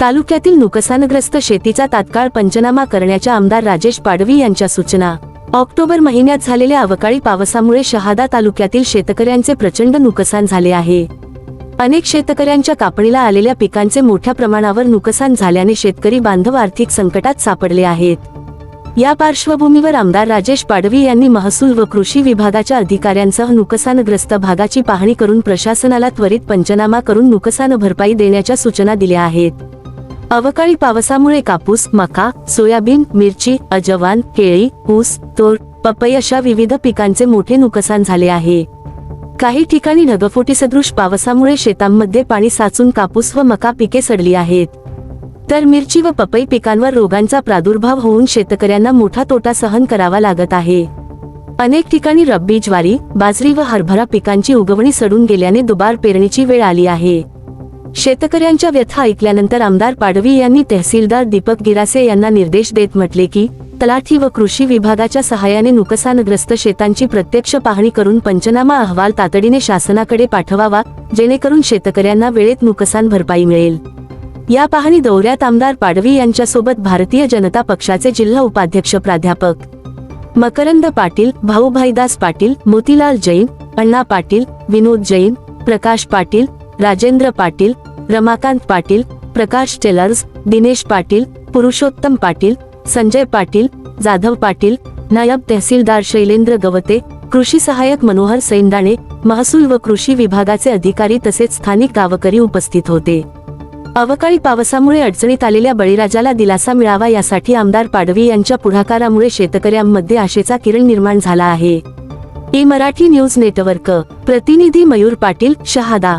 तालुक्यातील नुकसानग्रस्त शेतीचा तात्काळ पंचनामा करण्याच्या आमदार राजेश पाडवी यांच्या सूचना. ऑक्टोबर महिन्यात झालेल्या अवकाळी पावसामुळे शहादा तालुक्यातील शेतकऱ्यांचे प्रचंड नुकसान झाले आहे. अनेक शेतकऱ्यांच्या कापणीला आलेल्या पिकांचे मोठ्या प्रमाणावर नुकसान झाल्याने शेतकरी बांधव आर्थिक संकटात सापडले आहेत. या पार्श्वभूमीवर आमदार राजेश पाडवी यांनी महसूल व कृषी विभागाच्या अधिकाऱ्यांसह नुकसानग्रस्त भागाची पाहणी करून प्रशासनाला त्वरित पंचनामा करून नुकसान भरपाई देण्याच्या सूचना दिल्या आहेत. अवकाळी पावसामुळे कापूस मका सोयाबीन मिरची अजवान केळी ऊस तोर पपई अशा विविध पिकांचे मोठे नुकसान झाले आहे. काही ठिकाणी ढगफोटी सदृश पावसामुळे शेतांमध्ये पाणी साचून कापूस व मका पिके सडली आहेत. तर मिरची व पपई पिकांवर रोगांचा प्रादुर्भाव होऊन शेतकऱ्यांना मोठा तोटा सहन करावा लागत आहे. अनेक ठिकाणी रब्बी ज्वारी बाजरी व हरभरा पिकांची उगवणी सडून गेल्याने दुबार पेरणीची वेळ आली आहे. शेतकऱ्यांच्या व्यथा ऐकल्यानंतर आमदार पाडवी यांनी तहसीलदार दीपक गिरासे यांना निर्देश देत म्हटले की तलाठी व कृषी विभागाच्या सहाय्याने नुकसानग्रस्त शेतांची प्रत्यक्ष पाहणी करून पंचनामा अहवाल तातडीने शासनाकडे पाठवावा जेणेकरून शेतकऱ्यांना वेळेत नुकसान भरपाई मिळेल. या पाहणी दौऱ्यात आमदार पाडवी यांच्यासोबत भारतीय जनता पक्षाचे जिल्हा उपाध्यक्ष प्राध्यापक मकरंद पाटील भाऊभाईदास पाटील मोतीलाल जैन अण्णा पाटील विनोद जैन प्रकाश पाटील राजेंद्र पाटील रमाकांत पाटील प्रकाश टेलर्स दिनेश पाटील पुरुषोत्तम पाटील संजय पाटील जाधव पाटील नायब तहसीलदार शैलेंद्र गवते कृषी सहाय्यक मनोहर सैंदाणे महसूल व कृषी विभागाचे अधिकारी तसेच स्थानिक गावकरी उपस्थित होते. अवकाळी पावसामुळे अडचणीत आलेल्या बळीराजाला दिलासा मिळावा यासाठी आमदार पाडवी यांच्या पुढाकारामुळे शेतकऱ्यांमध्ये आशेचा किरण निर्माण झाला आहे. ई मराठी न्यूज नेटवर्क प्रतिनिधी मयूर पाटील शहादा.